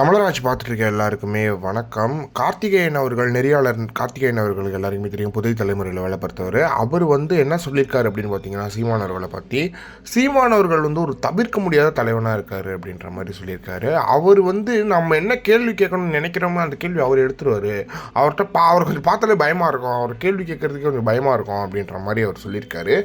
தமிழராஜ் பார்த்துட்டு எல்லாருக்குமே வணக்கம். கார்த்திகேயன் அவர்கள் நெறியாளர் கார்த்திகேயன் அவர்களுக்கு எல்லாருக்குமே தெரியும். புதிய தலைமுறையில் வேலை பார்த்தவர். அவர் வந்து என்ன சொல்லியிருக்காரு அப்படின்னு பார்த்தீங்கன்னா சீமான் அவர்களை பற்றி சீமான் அவர்கள் வந்து ஒரு தவிர்க்க முடியாத தலைவனாக இருக்கார் அப்படின்ற மாதிரி சொல்லியிருக்காரு. அவர் வந்து நம்ம என்ன கேள்வி கேட்கணும்னு நினைக்கிறோமோ அந்த கேள்வி அவர் எடுத்துருவார். அவர்கிட்ட பா அவர் கொஞ்சம் பார்த்தாலே பயமாக இருக்கும். அவர் கேள்வி கேட்கறதுக்கு கொஞ்சம் பயமாக இருக்கும் அப்படின்ற மாதிரி அவர் சொல்லியிருக்காரு.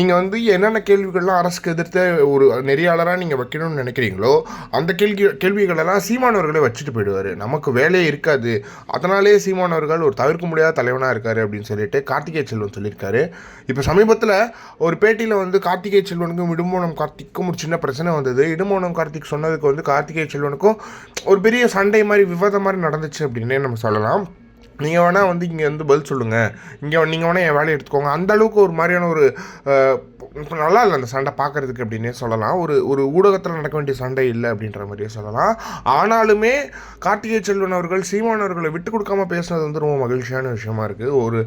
நீங்கள் வந்து என்னென்ன கேள்விகள்லாம் அரசுக்கு எதிர்த்து ஒரு நெறியாளராக நீங்கள் வைக்கணும்னு நினைக்கிறீங்களோ அந்த கேள்வி கேள்விகளெல்லாம் சீமான் அவர்களே வச்சுட்டு போயிடுவார். நமக்கு வேலையே இருக்காது. அதனாலே சீமான் அவர்கள் ஒரு தவிர்க்க முடியாத தலைவனாக இருக்கார் அப்படின்னு சொல்லிட்டு கார்த்திகேய செல்வன் சொல்லியிருக்காரு. இப்போ சமீபத்தில் ஒரு பேட்டியில் வந்து கார்த்திகே செல்வனுக்கும் இடுமோனம் கார்த்திக்கும் ஒரு சின்ன பிரச்சனை வந்தது. இடுமோனம் கார்த்திக் சொன்னதுக்கு வந்து கார்த்திகேய செல்வனுக்கும் ஒரு பெரிய சண்டை மாதிரி விவாதம் மாதிரி நடந்துச்சு அப்படின்னே நம்ம சொல்லலாம். நீங்கள் வேணால் வந்து இங்கே வந்து பதில் சொல்லுங்கள் இங்கே நீங்கள் வேணால் என் வேலையை எடுத்துக்கோங்க. அந்த அளவுக்கு ஒரு மாதிரியான ஒரு இப்போ நல்லா இல்லை அந்த சண்டை பார்க்குறதுக்கு அப்படின்னே சொல்லலாம். ஒரு ஒரு ஊடகத்தில் நடக்க வேண்டிய சண்டை இல்லை அப்படின்ற மாதிரியே சொல்லலாம். ஆனாலுமே கார்த்திகை செல்வன் அவர்கள் சீமான் அவர்களை விட்டு கொடுக்காம பேசுனது வந்து ரொம்ப மகிழ்ச்சியான விஷயமா இருக்குது ஒரு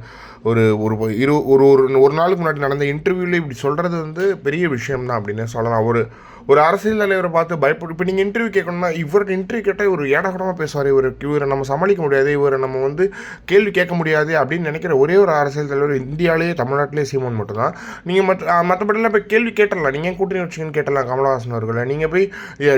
ஒரு ஒரு இரு ஒரு ஒரு ஒரு நாளுக்கு முன்னாடி நடந்த இன்டர்வியூவில் இப்படி சொல்கிறது வந்து பெரிய விஷயம் தான் அப்படின்னே சொல்லலாம். ஒரு ஒரு அரசியல் தலைவரை பார்த்து பயப்படு இப்போ நீங்கள் இன்டர்வியூ கேட்கணும்னா இவரோட இன்டர்வியூ கேட்டால் இவர் ஏடகடமாக பேசுவார். இவர் இவரை நம்ம சமாளிக்க முடியாது. இவரை நம்ம வந்து கேள்வி கேட்க முடியாது அப்படின்னு நினைக்கிற ஒரே ஒரு அரசியல் தலைவர் இந்தியாவிலேயே தமிழ்நாட்டிலே சீமான் மட்டும்தான். நீங்கள் மற்ற மற்றபடிலாம் இப்போ கேள்வி கேட்டலாம் நீங்கள் கூட்டணி வச்சுக்கன்னு கேட்டலாம் கமலஹாசன் அவர்களை. நீங்கள் போய்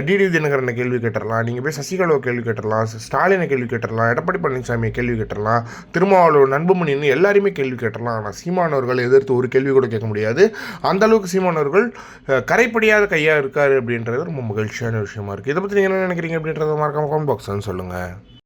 டிடி தினகரனை கேள்வி கேட்டலாம் நீங்கள் போய் சசிகலாவை கேள்வி கேட்டலாம் ஸ்டாலினை கேள்வி கேட்டலாம் எடப்பாடி பழனிசாமியை கேள்வி கேட்டலாம் திருமாவளவன் நண்பமணின்னு எல்லாருமே கேள்வி கேட்டலாம் ஆனால் சீமானவர்களை எதிர்த்து ஒரு கேள்வி கூட கேட்க முடியாது. அந்த அளவுக்கு சீமானவர்கள் கரைப்படியாத கையாக இருக்கார் அப்படின்றது ரொம்ப மகிழ்ச்சியான விஷயமா இருக்குது இதை பற்றி நீங்கள் என்ன நினைக்கிறீங்க அப்படின்றத மறக்காம கமெண்ட் பாக்ஸ்ன்னு சொல்லுங்கள்